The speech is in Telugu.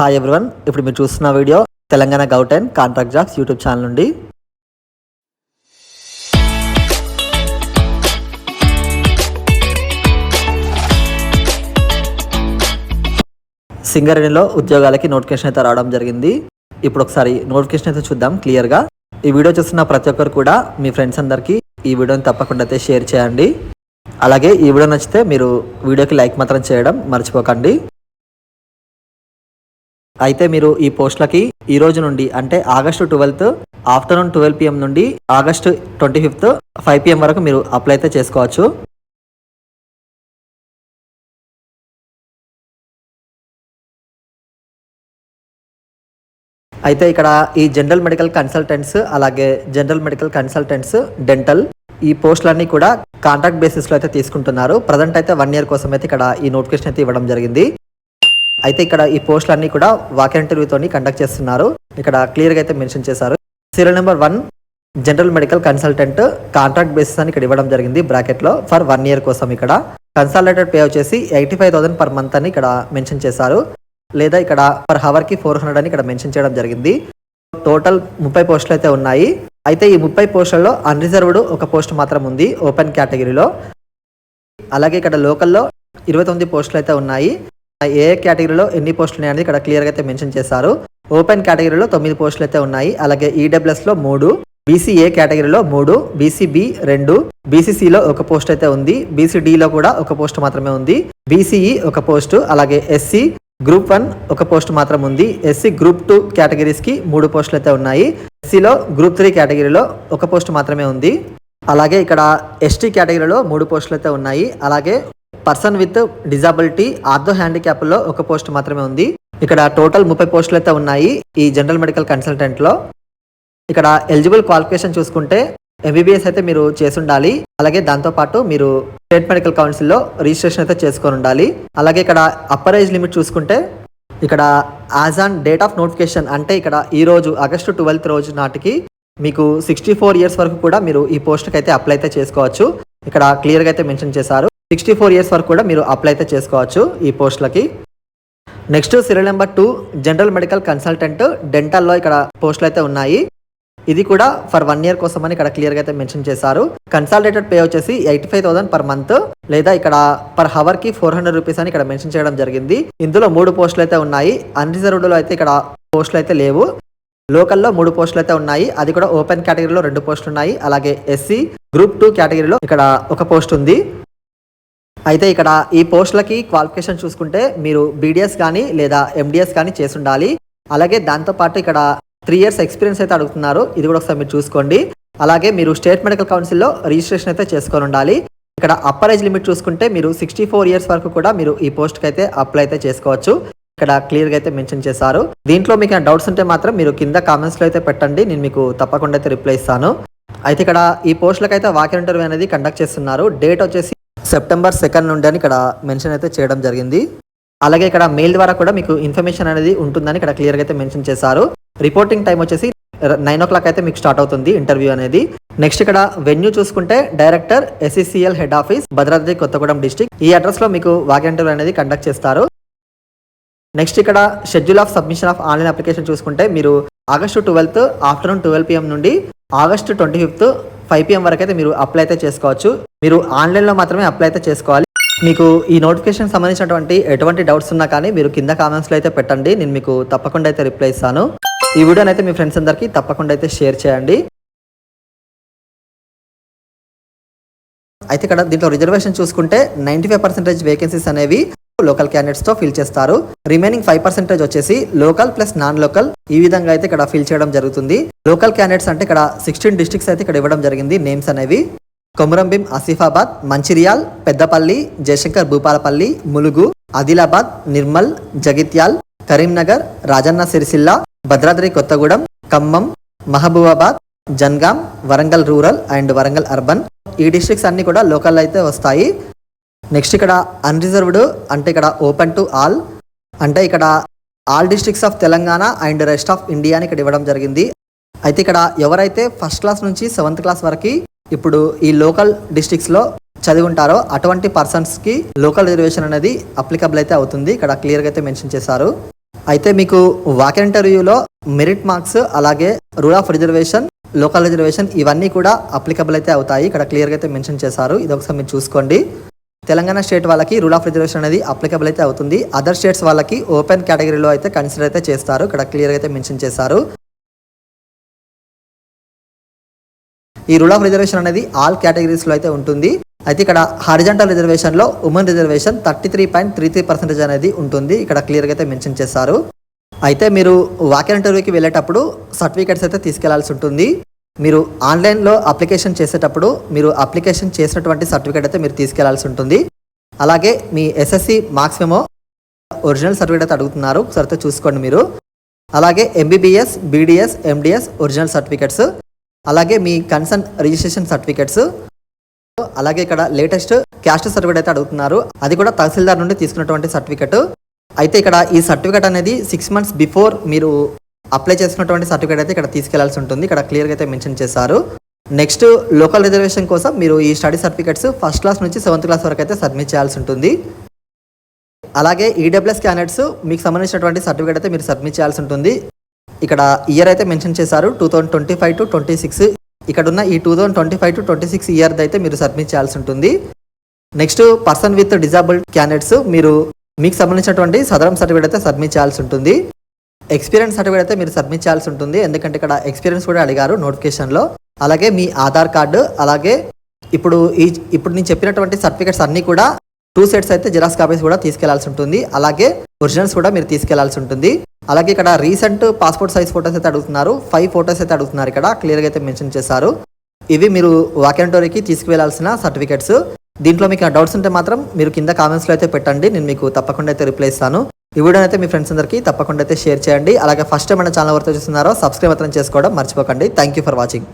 హాయ్ ఎవ్రీవన్ ఇప్పుడు మీరు చూస్తున్న video Telangana govt and contract jobs YouTube channel నుండి. సింగరేణిలో ఉద్యోగాలకి నోటిఫికేషన్ అయితే రావడం జరిగింది. ఇప్పుడు ఒకసారి నోటిఫికేషన్ అయితే చూద్దాం క్లియర్గా. ఈ వీడియో చూస్తున్న ప్రతి ఒక్కరు కూడా మీ ఫ్రెండ్స్ అందరికీ ఈ వీడియోని తప్పకుండా అయితే షేర్ చేయండి. అలాగే ఈ వీడియో నచ్చితే మీరు వీడియోకి లైక్ మాత్రం చేయడం మర్చిపోకండి. అయితే మీరు ఈ పోస్టులకి ఈ రోజు నుండి అంటే August twelfth afternoon twelve PM నుండి August twenty fifth five PM వరకు మీరు అప్లై అయితే చేసుకోవచ్చు. అయితే ఇక్కడ ఈ జనరల్ మెడికల్ కన్సల్టెంట్స్ అలాగే జనరల్ మెడికల్ కన్సల్టెంట్స్ డెంటల్ ఈ పోస్టులన్నీ కూడా కాంట్రాక్ట్ బేసిస్లో అయితే తీసుకుంటున్నారు. ప్రజెంట్ అయితే వన్ ఇయర్ కోసం అయితే ఇక్కడ ఈ నోటిఫికేషన్ అయితే ఇవ్వడం జరిగింది. అయితే ఇక్కడ ఈ పోస్టులన్నీ కూడా వాక్ ఇంటర్వ్యూతో కండక్ట్ చేస్తున్నారు. ఇక్కడ క్లియర్గా అయితే మెన్షన్ చేశారు. Serial number one general medical consultant contract basis అని ఇక్కడ ఇవ్వడం జరిగింది బ్రాకెట్లో ఫర్ వన్ ఇయర్ కోసం ఇక్కడ. కన్సల్టేటెడ్ పే వచ్చేసి eighty five thousand per month అని ఇక్కడ మెన్షన్ చేశారు. లేదా ఇక్కడ పర్ హవర్కి ఫోర్ హండ్రెడ్ అని ఇక్కడ మెన్షన్ చేయడం జరిగింది. టోటల్ ముప్పై పోస్టులు అయితే ఉన్నాయి. అయితే ఈ ముప్పై పోస్టులలో అన్రిజర్వ్డ్ ఒక పోస్ట్ మాత్రం ఉంది ఓపెన్ కేటగిరీలో అలాగే ఇక్కడ లోకల్లో ఇరవై తొమ్మిది పోస్టులు అయితే ఉన్నాయి. ఏ కేటగిరీలో ఎన్ని పోస్టులు ఉన్నాయని ఇక్కడ క్లియర్గా అయితే మెన్షన్ చేశారు. ఓపెన్ కేటగిరీలో తొమ్మిది పోస్టులు అయితే ఉన్నాయి. అలాగే ఈడబ్ల్యూఎస్లో మూడు బీసీఏ కేటగిరీలో మూడు బీసీబీ రెండు బీసీసీలో ఒక పోస్ట్ అయితే ఉంది. బీసీడీలో కూడా ఒక పోస్ట్ మాత్రమే ఉంది. బీసీఈ ఒక పోస్ట్ అలాగే ఎస్సీ గ్రూప్ వన్ ఒక పోస్ట్ మాత్రం ఉంది. ఎస్సీ గ్రూప్ టూ కేటగిరీస్కి మూడు పోస్టులు అయితే ఉన్నాయి. ఎస్సీలో గ్రూప్ త్రీ కేటగిరీలో ఒక పోస్ట్ మాత్రమే ఉంది. అలాగే ఇక్కడ ఎస్టీ కేటగిరీలో మూడు పోస్టులు అయితే ఉన్నాయి. అలాగే పర్సన్ విత్ డిజాబిలిటీ ఆర్థో హ్యాండిక్యాప్లో ఒక పోస్ట్ మాత్రమే ఉంది. ఇక్కడ టోటల్ ముప్పై పోస్టులు అయితే ఉన్నాయి ఈ జనరల్ మెడికల్ కన్సల్టెంట్లో ఇక్కడ ఎలిజిబుల్ క్వాలిఫికేషన్ చూసుకుంటే ఎంబీబీఎస్ అయితే మీరు చేసి ఉండాలి అలాగే దాంతో పాటు మీరు స్టేట్ మెడికల్ కౌన్సిల్లో రిజిస్ట్రేషన్ అయితే చేసుకొని ఉండాలి. అలాగే ఇక్కడ అప్పర్ ఏజ్ లిమిట్ చూసుకుంటే ఇక్కడ as on date of notification అంటే ఇక్కడ ఈ రోజు ఆగస్టు ట్వెల్త్ రోజు నాటికి మీకు సిక్స్టీ ఫోర్ ఇయర్స్ వరకు కూడా మీరు ఈ పోస్ట్కి అయితే అప్లై అయితే చేసుకోవచ్చు. ఇక్కడ క్లియర్గా అయితే మెన్షన్ చేశారు. సిక్స్టీ ఫోర్ ఇయర్స్ వరకు కూడా మీరు అప్లై అయితే చేసుకోవచ్చు ఈ పోస్టులకి. Next serial number two general medical consultant డెంటల్లో ఇక్కడ పోస్టులు అయితే ఉన్నాయి. ఇది కూడా ఫర్ వన్ ఇయర్ కోసం అని ఇక్కడ క్లియర్గా అయితే మెన్షన్ చేశారు. కన్సల్టేటెడ్ పే వచ్చేసి eighty five thousand per month లేదా ఇక్కడ పర్ హవర్కి ఫోర్ హండ్రెడ్ రూపీస్ అని ఇక్కడ మెన్షన్ చేయడం జరిగింది. ఇందులో మూడు పోస్టులు అయితే ఉన్నాయి. అన్రిజర్వ్డ్లో అయితే ఇక్కడ పోస్టులు అయితే లేవు. లోకల్లో మూడు పోస్టులు అయితే ఉన్నాయి. అది కూడా ఓపెన్ కేటగిరీలో రెండు పోస్టులు ఉన్నాయి. అలాగే ఎస్సీ గ్రూప్ టూ కేటగిరీలో ఇక్కడ ఒక పోస్ట్ ఉంది. అయితే ఇక్కడ ఈ పోస్టులకి క్వాలిఫికేషన్ చూసుకుంటే మీరు బీడిఎస్ కానీ లేదా ఎండిఎస్ కానీ చేసి ఉండాలి అలాగే దాంతోపాటు ఇక్కడ త్రీ ఇయర్స్ ఎక్స్పీరియన్స్ అయితే అడుగుతున్నారు. ఇది కూడా ఒకసారి మీరు చూసుకోండి. అలాగే మీరు స్టేట్ మెడికల్ కౌన్సిల్లో రిజిస్ట్రేషన్ అయితే చేసుకొని ఉండాలి. ఇక్కడ అప్పర్ ఏజ్ లిమిట్ చూసుకుంటే మీరు సిక్స్టీ ఫోర్ ఇయర్స్ వరకు కూడా మీరు ఈ పోస్ట్కి అయితే అప్లై అయితే చేసుకోవచ్చు. ఇక్కడ క్లియర్గా అయితే మెన్షన్ చేశారు. దీంట్లో మీకు డౌట్స్ ఉంటే మాత్రం మీరు కింద కామెంట్స్లో అయితే పెట్టండి. నేను మీకు తప్పకుండా అయితే రిప్లై ఇస్తాను. అయితే ఇక్కడ ఈ పోస్టులకు అయితే వాకింగ్ ఇంటర్వ్యూ అనేది కండక్ట్ చేస్తున్నారు. డేట్ వచ్చేసి సెప్టెంబర్ సెకండ్ నుండి అని ఇక్కడ మెన్షన్ అయితే చేయడం జరిగింది. అలాగే ఇక్కడ మెయిల్ ద్వారా కూడా మీకు ఇన్ఫర్మేషన్ అనేది ఉంటుందని ఇక్కడ క్లియర్గా అయితే మెన్షన్ చేశారు. రిపోర్టింగ్ టైం వచ్చేసి నైన్ ఓ క్లాక్ అయితే మీకు స్టార్ట్ అవుతుంది ఇంటర్వ్యూ అనేది. నెక్స్ట్ ఇక్కడ వెన్యూ చూసుకుంటే director SCCL head office Bhadradri Kothagudem district ఈ అడ్రస్లో మీకు వాక్ ఇంటర్వ్యూ అనేది కండక్ట్ చేస్తారు. నెక్స్ట్ ఇక్కడ schedule of submission of online application చూసుకుంటే మీరు August twelfth afternoon twelve PM నుండి August twenty fifth five PM వరకు అయితే మీరు అప్లై అయితే చేసుకోవచ్చు. మీరు ఆన్లైన్లో మాత్రమే అప్లై అయితే చేసుకోవాలి. మీకు ఈ నోటిఫికేషన్ సంబంధించినటువంటి ఎటువంటి డౌట్స్ ఉన్నా కానీ మీరు కింద కామెంట్స్లో అయితే పెట్టండి. నేను మీకు తప్పకుండా అయితే రిప్లై ఇస్తాను. ఈ వీడియోని అయితే మీ ఫ్రెండ్స్ అందరికీ తప్పకుండా అయితే షేర్ చేయండి. అయితే ఇక్కడ దీంట్లో రిజర్వేషన్ చూసుకుంటే నైంటీ ఫైవ్ పర్సెంటేజ్ వేకెన్సీస్ అనేవి లోకల్ క్యాండిడేట్స్తో ఫిల్ చేస్తారు. రిమైనింగ్ ఫైవ్ పర్సెంటేజ్ వచ్చేసి లోకల్ ప్లస్ నాన్ లోకల్ ఈ విధంగా అయితే ఇక్కడ ఫిల్ చేయడం జరుగుతుంది. లోకల్ క్యాండిడేట్స్ అంటే ఇక్కడ సిక్స్టీన్ డిస్ట్రిక్ట్స్ అయితే ఇక్కడ ఇవ్వడం జరిగింది. నేమ్స్ అనేవి. Komurambheem Asifabad Mancherial Peddapalli Jayashankar Bhupalpally Mulugu Adilabad Nirmal Jagtial Karimnagar Rajanna Sircilla Bhadradri Kothagudem Khammam Mahabubabad Jangaon Warangal rural and Warangal urban. ఈ డిస్ట్రిక్ట్స్ అన్ని కూడా లోకల్ అయితే వస్తాయి. నెక్స్ట్ ఇక్కడ అన్రిజర్వ్డ్ అంటే ఇక్కడ ఓపెన్ టు ఆల్. అంటే ఇక్కడ all districts of Telangana and rest of India అని ఇక్కడ ఇవ్వడం జరిగింది. అయితే ఇక్కడ ఎవరైతే ఫస్ట్ క్లాస్ నుంచి సెవెంత్ క్లాస్ వరకు ఇప్పుడు ఈ లోకల్ డిస్ట్రిక్ట్స్లో చదివి ఉంటారో అటువంటి పర్సన్స్కి లోకల్ రిజర్వేషన్ అనేది అప్లికబుల్ అయితే అవుతుంది. ఇక్కడ క్లియర్గా అయితే మెన్షన్ చేశారు. అయితే మీకు వాక్ ఇంటర్వ్యూలో మెరిట్ మార్క్స్ అలాగే rule of reservation local reservation ఇవన్నీ కూడా అప్లికబుల్ అయితే అవుతాయి. ఇక్కడ క్లియర్గా అయితే మెన్షన్ చేశారు. ఇది ఒకసారి మీరు చూసుకోండి. తెలంగాణ స్టేట్ వాళ్ళకి రూల్ ఆఫ్ రిజర్వేషన్ అనేది అప్లికబుల్ అయితే అవుతుంది. అదర్ స్టేట్స్ వాళ్ళకి ఓపెన్ కేటగిరీలో అయితే కన్సిడర్ అయితే చేస్తారు. ఇక్కడ క్లియర్గా అయితే మెన్షన్ చేశారు. ఈ రూల్ ఆఫ్ రిజర్వేషన్ అనేది ఆల్ కేటగిరీస్లో అయితే ఉంటుంది. అయితే ఇక్కడ horizontal రిజర్వేషన్లో women reservation thirty three point three three percentage అనేది ఉంటుంది. ఇక్కడ క్లియర్గా అయితే మెన్షన్ చేశారు. అయితే మీరు వాకర్ ఇంటర్వ్యూకి వెళ్ళేటప్పుడు సర్టిఫికేట్స్ అయితే తీసుకెళ్ళాల్సి ఉంటుంది. మీరు ఆన్లైన్లో అప్లికేషన్ చేసేటప్పుడు మీరు అప్లికేషన్ చేసినటువంటి సర్టిఫికేట్ అయితే మీరు తీసుకెళ్ళాల్సి ఉంటుంది. అలాగే మీ SSC marks memo original certificate అయితే అడుగుతున్నారు. ఒకసారి చూసుకోండి మీరు. అలాగే MBBS BDS MDS original certificates అలాగే మీ కన్సర్న్ రిజిస్ట్రేషన్ సర్టిఫికేట్స్ అలాగే ఇక్కడ లేటెస్ట్ క్యాస్ట్ సర్టిఫికేట్ అయితే అడుగుతున్నారు. అది కూడా తహసీల్దార్ నుండి తీసుకున్నటువంటి సర్టిఫికేట్. అయితే ఇక్కడ ఈ సర్టిఫికేట్ అనేది సిక్స్ మంత్స్ బిఫోర్ మీరు అప్లై చేసుకున్నటువంటి సర్టిఫికేట్ అయితే ఇక్కడ తీసుకెళ్ళాల్సి ఉంటుంది. ఇక్కడ క్లియర్గా అయితే మెన్షన్ చేశారు. నెక్స్ట్ లోకల్ రిజర్వేషన్ కోసం మీరు ఈ స్టడీ సర్టిఫికేట్స్ ఫస్ట్ క్లాస్ నుంచి సెవెంత్ క్లాస్ వరకు అయితే సబ్మిట్ చేయాల్సి ఉంటుంది. అలాగే ఈడబ్ల్యూఎస్ క్యాండిడేట్స్ మీకు సంబంధించినటువంటి సర్టిఫికేట్ అయితే మీరు సబ్మిట్ చేయాల్సి ఉంటుంది. ఇక్కడ ఇయర్ అయితే మెన్షన్ చేశారు two thousand twenty five to twenty six ఇక్కడ ఉన్న ఈ two thousand twenty five to twenty six year అయితే మీరు సబ్మిట్ చేయాల్సి ఉంటుంది. Next person with disable candidates మీరు మీకు సంబంధించినటువంటి సదరం సర్టిఫికేట్ అయితే సబ్మిట్ చేయాల్సి ఉంటుంది. ఎక్స్పీరియన్స్ సర్టిఫికేట్ అయితే మీరు సబ్మిట్ చేయాల్సి ఉంటుంది. ఎందుకంటే ఇక్కడ ఎక్స్పీరియన్స్ కూడా అడిగారు నోటిఫికేషన్లో అలాగే మీ ఆధార్ కార్డు అలాగే ఇప్పుడు ఈ ఇప్పుడు నేను చెప్పినటువంటి సర్టిఫికేట్స్ అన్నీ కూడా టూ సెట్స్ అయితే జిరాక్స్ కాపీస్ కూడా తీసుకెళ్ళాల్సి ఉంటుంది. అలాగే ఒరిజినల్స్ కూడా మీరు తీసుకెళ్ళాల్సి ఉంటుంది. అలాగే ఇక్కడ రీసెంట్ పాస్పోర్ట్ సైజ్ ఫోటోస్ అయితే అడుగుతున్నారు. ఫైవ్ ఫోటోస్ అయితే అడుగుతున్నారు ఇక్కడ. క్లియర్గా అయితే మెన్షన్ చేశారు. ఇవి మీరు వాకెంటోరీకి తీసుకువెళ్ళాల్సిన సర్టిఫికేట్స్. దీంట్లో మీకు డౌట్స్ ఉంటే మాత్రం మీరు కింద కామెంట్స్లో అయితే పెట్టండి. నేను మీకు తప్పకుండా అయితే రిప్లై ఇస్తాను. ఈ వీడియో అయితే మీ ఫ్రెండ్స్ అందరికీ తప్పకుండా అయితే షేర్ చేయండి. అలాగే ఫస్ట్ టైం మన ఛానల్ వరకు చూస్తున్నారో సబ్స్క్రైబ్ మాత్రం చేసుకోవడం మర్చిపోకండి. Thank you for watching